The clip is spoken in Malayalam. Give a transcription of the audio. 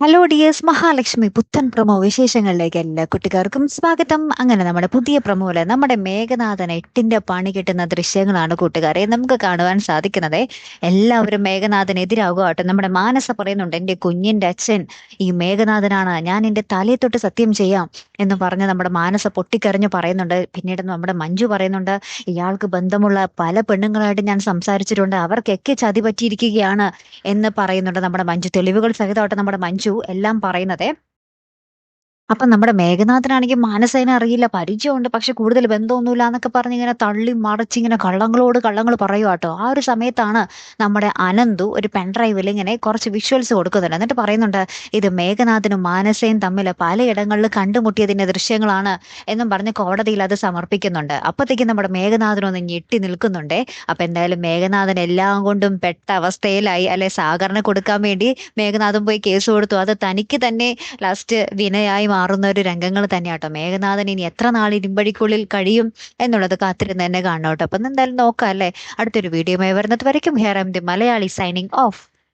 ഹലോ ഡിയേഴ്സ് മഹാലക്ഷ്മി പുത്തൻ പ്രമോ വിശേഷങ്ങളിലേക്ക് എല്ലാ കുട്ടികാർക്കും സ്വാഗതം. അങ്ങനെ നമ്മുടെ പുതിയ പ്രമോയിൽ നമ്മുടെ മേഘനാഥൻ എട്ടിന്റെ പണി കിട്ടുന്ന ദൃശ്യങ്ങളാണ് കൂട്ടുകാരെ നമുക്ക് കാണുവാൻ സാധിക്കുന്നത്. എല്ലാവരും മേഘനാഥനെതിരാകുക കേട്ടോ നമ്മുടെ മാനസ പറയുന്നുണ്ട് എന്റെ കുഞ്ഞിന്റെ അച്ഛൻ ഈ മേഘനാഥനാണ്. ഞാൻ എന്റെ തലയെ തൊട്ട് സത്യം ചെയ്യാം എന്ന് പറഞ്ഞ് നമ്മുടെ മാനസ പൊട്ടിക്കറിഞ്ഞ് പറയുന്നുണ്ട്. പിന്നീട് നമ്മുടെ മഞ്ജു പറയുന്നുണ്ട് ഇയാൾക്ക് ബന്ധമുള്ള പല പെണ്ണുങ്ങളായിട്ട് ഞാൻ സംസാരിച്ചിട്ടുണ്ട്. അവർക്കൊക്കെ ചതി പറ്റിയിരിക്കുകയാണ് എന്ന് പറയുന്നുണ്ട് നമ്മുടെ മഞ്ജു. തെളിവുകൾ സഹിതമായിട്ട് നമ്മുടെ മഞ്ജു എല്ലാം പറയുന്നത് അപ്പൊ നമ്മുടെ മേഘനാഥനാണെങ്കിൽ മാനസേനെ അറിയില്ല പരിചയമുണ്ട് പക്ഷെ കൂടുതൽ ബന്ധമൊന്നുമില്ല എന്നൊക്കെ പറഞ്ഞ് ഇങ്ങനെ തള്ളി മറിച്ച് ഇങ്ങനെ കള്ളങ്ങളോട് കള്ളങ്ങൾ പറയുക കേട്ടോ ആ ഒരു സമയത്താണ് നമ്മുടെ അനന്തു ഒരു പെൺഡ്രൈവിൽ ഇങ്ങനെ കുറച്ച് വിഷ്വൽസ് കൊടുക്കുന്നുണ്ട്. എന്നിട്ട് പറയുന്നുണ്ട് ഇത് മേഘനാഥനും മാനസയും തമ്മിൽ പലയിടങ്ങളിൽ കണ്ടുമുട്ടിയതിന്റെ ദൃശ്യങ്ങളാണ് എന്നും പറഞ്ഞ് കോടതിയിൽ അത് സമർപ്പിക്കുന്നുണ്ട്. അപ്പത്തേക്കും നമ്മുടെ മേഘനാഥനൊന്ന് ഞെട്ടി നിൽക്കുന്നുണ്ട്. അപ്പൊ എന്തായാലും മേഘനാഥൻ എല്ലാം കൊണ്ടും പെട്ട അവസ്ഥയിലായി. അല്ലെ സാഗറിന് കൊടുക്കാൻ വേണ്ടി മേഘനാഥൻ പോയി കേസ് കൊടുത്തു. അത് തനിക്ക് തന്നെ ലാസ്റ്റ് വിനയായി മാറുന്ന ഒരു രംഗങ്ങൾ തന്നെയാട്ടോ. മേഘനാഥൻ ഇനി എത്ര നാൾ ഇരുമ്പടിക്കുള്ളിൽ കഴിയും എന്നുള്ളത് കാത്തിരുന്ന് തന്നെ കാണണം കേട്ടോ. അപ്പം എന്തായാലും നോക്കാം അല്ലേ? അടുത്തൊരു വീഡിയോ വരുന്നത് വരയ്ക്കും. Hair M the Malayali signing off